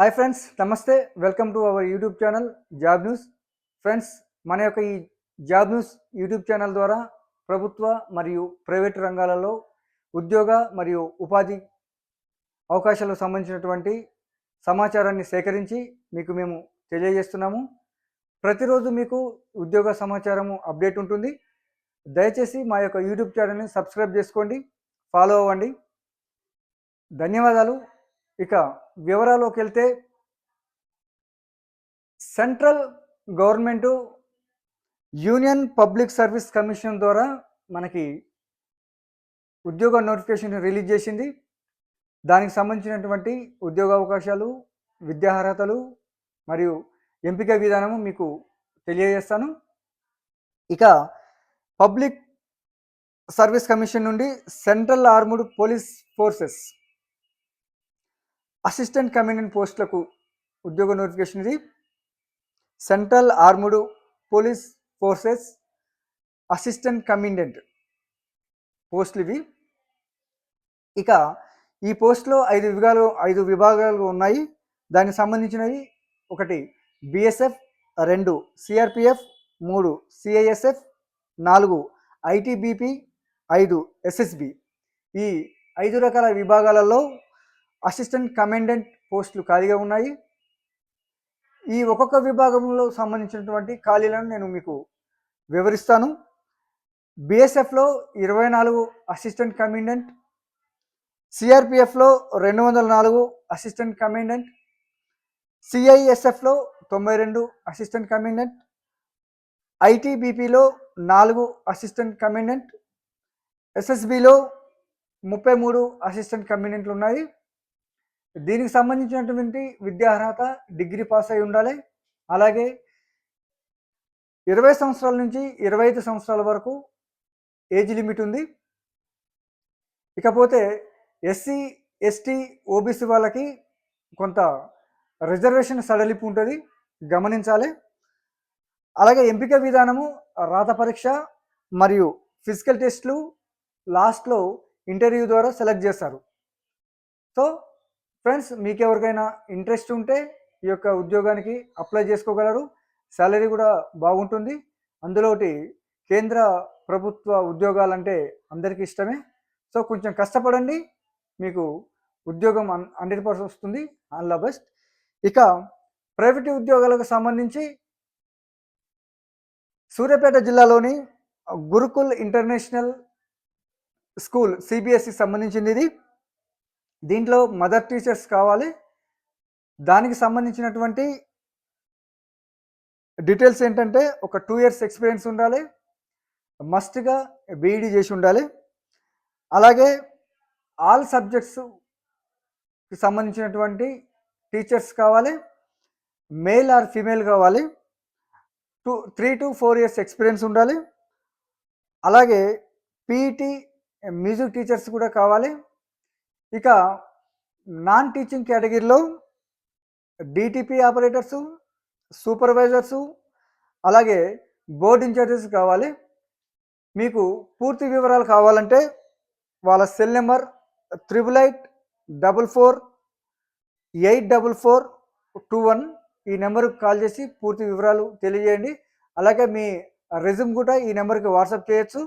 Hi friends నమస్తే. Welcome to our YouTube channel job news friends మన యొక్క ఈ జాబ్ న్యూస్ యూట్యూబ్ ఛానల్ ద్వారా ప్రభుత్వ మరియు ప్రైవేట్ రంగాలలో ఉద్యోగ మరియు ఉపాధి అవకాశాలకు సంబంధించినటువంటి సమాచారాన్ని సేకరించి మీకు మేము తెలియజేస్తున్నాము. ప్రతిరోజు మీకు ఉద్యోగ సమాచారము అప్డేట్ ఉంటుంది. దయచేసి మా యొక్క యూట్యూబ్ ఛానల్ని సబ్స్క్రైబ్ చేసుకోండి ఫాలో అవ్వండి. ధన్యవాదాలు. ఇక వివరాల్లోకి వెళ్తే central government union public service commission ద్వారా మనకి ఉద్యోగ నోటిఫికేషన్ రిలీజ్ చేసింది. దానికి సంబంధించినటువంటి ఉద్యోగ అవకాశాలు విద్యార్హతలు మరియు ఎంపిక విధానము మీకు తెలియజేస్తాను. ఇక పబ్లిక్ సర్వీస్ కమిషన్ నుండి central armed police forces assistant commandant పోస్టులకు ఉద్యోగ నోటిఫికేషన్ ఇది. Central armed police forces assistant commandant పోస్టులు ఇవి. ఇక ఈ పోస్టులో ఐదు విభాగాలు ఐదు విభాగాలు ఉన్నాయి. దానికి సంబంధించినవి ఒకటి బిఎస్ఎఫ్ రెండు సిఆర్పిఎఫ్ మూడు సిఐఎస్ఎఫ్ నాలుగు ఐటీబీపీ ఐదు ఎస్ఎస్బి. ఈ ఐదు రకాల విభాగాలలో అసిస్టెంట్ కమాండెంట్ పోస్టులు ఖాళీగా ఉన్నాయి. ఈ ఒక్కొక్క విభాగంలో సంబంధించినటువంటి ఖాళీలను నేను మీకు వివరిస్తాను. బిఎస్ఎఫ్లో ఇరవై నాలుగు అసిస్టెంట్ కమాండెంట్ సిఆర్పిఎఫ్లో రెండు వందల నాలుగు అసిస్టెంట్ కమాండెంట్ సిఐఎస్ఎఫ్లో తొంభై రెండు అసిస్టెంట్ కమాండెంట్ ఐటీబీపీలో నాలుగు అసిస్టెంట్ కమాండెంట్ ఎస్ఎస్బిలో ముప్పై మూడు అసిస్టెంట్ కమాండెంట్లు ఉన్నాయి. దీనికి సంబంధించినటువంటి విద్యా అర్హత డిగ్రీ పాస్ అయి ఉండాలి. అలాగే ఇరవై సంవత్సరాల నుంచి ఇరవై ఐదు సంవత్సరాల వరకు ఏజ్ లిమిట్ ఉంది. ఇకపోతే ఎస్సీ ఎస్టీ ఓబీసీ వాళ్ళకి కొంత రిజర్వేషన్ సడలింపు ఉంటుంది. గమనించాలి. అలాగే ఎంపిక విధానము రాత పరీక్ష మరియు ఫిజికల్ టెస్ట్లు లాస్ట్లో ఇంటర్వ్యూ ద్వారా సెలెక్ట్ చేస్తారు. సో ఫ్రెండ్స్ మీకు ఎవరికైనా ఇంట్రెస్ట్ ఉంటే ఈ యొక్క ఉద్యోగానికి అప్లై చేసుకోగలరు. శాలరీ కూడా బాగుంటుంది. అందులో ఒకటి కేంద్ర ప్రభుత్వ ఉద్యోగాలంటే అందరికీ ఇష్టమే. సో కొంచెం కష్టపడండి. మీకు ఉద్యోగం హండ్రెడ్ పర్సెంట్ వస్తుంది. All the best. ఇక ప్రైవేట్ ఉద్యోగాలకు సంబంధించి సూర్యాపేట జిల్లాలోని గురుకుల్ ఇంటర్నేషనల్ స్కూల్ సిబిఎస్సి సంబంధించింది ఇది. దీంట్లో మదర్ టీచర్స్ కావాలి. దానికి సంబంధించినటువంటి డీటెయిల్స్ ఏంటంటే ఒక టూ ఇయర్స్ ఎక్స్పీరియన్స్ ఉండాలి. మస్ట్గా బీఈడి చేసి ఉండాలి. అలాగే ఆల్ సబ్జెక్ట్స్కి సంబంధించినటువంటి టీచర్స్ కావాలి. మేల్ ఆర్ ఫీమేల్ కావాలి. Two three to four years experience ఉండాలి. అలాగే పీఈటీ మ్యూజిక్ టీచర్స్ కూడా కావాలి. ఇక నాన్ టీచింగ్ కేటగిరీలో డిటిపి ఆపరేటర్సు సూపర్వైజర్సు అలాగే బోర్డ్ ఇన్ఛార్జెస్ కావాలి. మీకు పూర్తి వివరాలు కావాలంటే వాళ్ళ cell number triple eight double four eight double four two one ఈ నెంబర్కి కాల్ చేసి పూర్తి వివరాలు తెలియజేయండి. అలాగే మీ రెజ్యూమ్ కూడా ఈ నెంబర్కి వాట్సాప్ చేయొచ్చు.